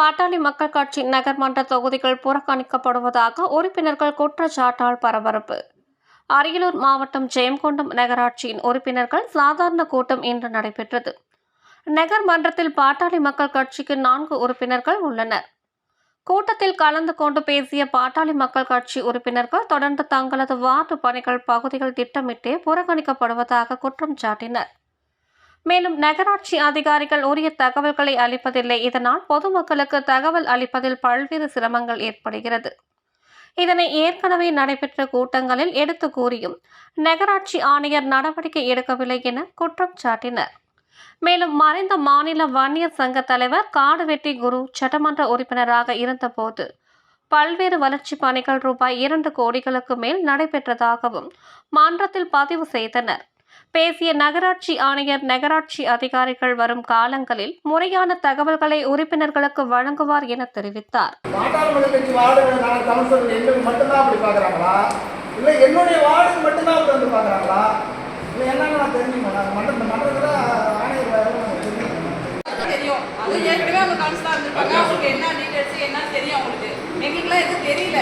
பாட்டாளி மக்கள் கட்சி நகர்மன்ற தொகுதிகள் புறக்கணிக்கப்படுவதாக உறுப்பினர்கள் குற்றச்சாட்டால் பரபரப்பு. அரியலூர் மாவட்டம் ஜெயங்கொண்டம் நகராட்சியின் உறுப்பினர்கள் சாதாரண கூட்டம் இன்று நடைபெற்றது. நகர்மன்றத்தில் பாட்டாளி மக்கள் கட்சிக்கு நான்கு உறுப்பினர்கள் உள்ளனர். கூட்டத்தில் கலந்து கொண்டு பேசிய பாட்டாளி மக்கள் கட்சி உறுப்பினர்கள் தொடர்ந்து தங்களது வார்டு பணிகள் பகுதிகள் திட்டமிட்டே புறக்கணிக்கப்படுவதாக குற்றம் சாட்டினர். மேலும் நகராட்சி அதிகாரிகள் உரிய தகவல்களை அளிப்பதில்லை. இதனால் பொதுமக்களுக்கு தகவல் அளிப்பதில் பல்வேறு சிரமங்கள் ஏற்படுகிறது. இதனை ஏற்கனவே நடைபெற்ற கூட்டங்களில் எடுத்து கூறியும் நகராட்சி ஆணையர் நடவடிக்கை எடுக்கவில்லை என குற்றம் சாட்டினர். மேலும் மறைந்த மாநில வன்னியர் சங்க தலைவர் காடுவெட்டி குரு சட்டமன்ற உறுப்பினராக இருந்தபோது பல்வேறு வளர்ச்சி பணிகள் ரூபாய் இரண்டு கோடிகளுக்கு மேல் நடைபெற்றதாகவும் மன்றத்தில் பதிவு செய்தனர். பேசிய நகராட்சி ஆணையர் நகராட்சி அதிகாரிகள் வரும் காலங்களில் முறையான தகவல்களை உறுப்பினர்களுக்கு வழங்குவார் என தெரிவித்தார். என்ன டீடைல்ஸ் என்ன தெரியும் அவங்களுக்கு? எங்களுக்குலாம் எதுவும் தெரியல.